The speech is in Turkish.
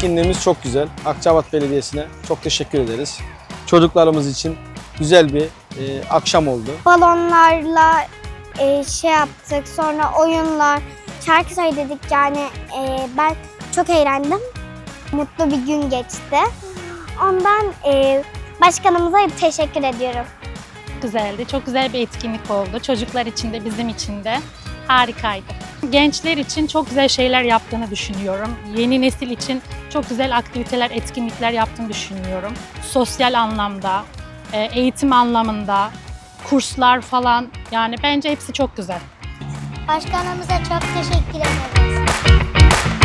etkinliğimiz çok güzel. Akçabat Belediyesi'ne çok teşekkür ederiz. Çocuklarımız için güzel bir e, akşam oldu. balonlarla e, şey yaptık. Sonra oyunlar, şarkı söyledik. Yani e, ben çok eğlendim. Mutlu bir gün geçti. Ondan e, başkanımıza teşekkür ediyorum. güzeldi. Çok güzel bir etkinlik oldu. Çocuklar için de bizim için de harikaydı. Gençler için çok güzel şeyler yaptığını düşünüyorum. Yeni nesil için çok güzel aktiviteler, etkinlikler yaptığını düşünüyorum. Sosyal anlamda, e, eğitim anlamında, kurslar falan yani bence hepsi çok güzel. Başkanımıza çok teşekkür ederiz.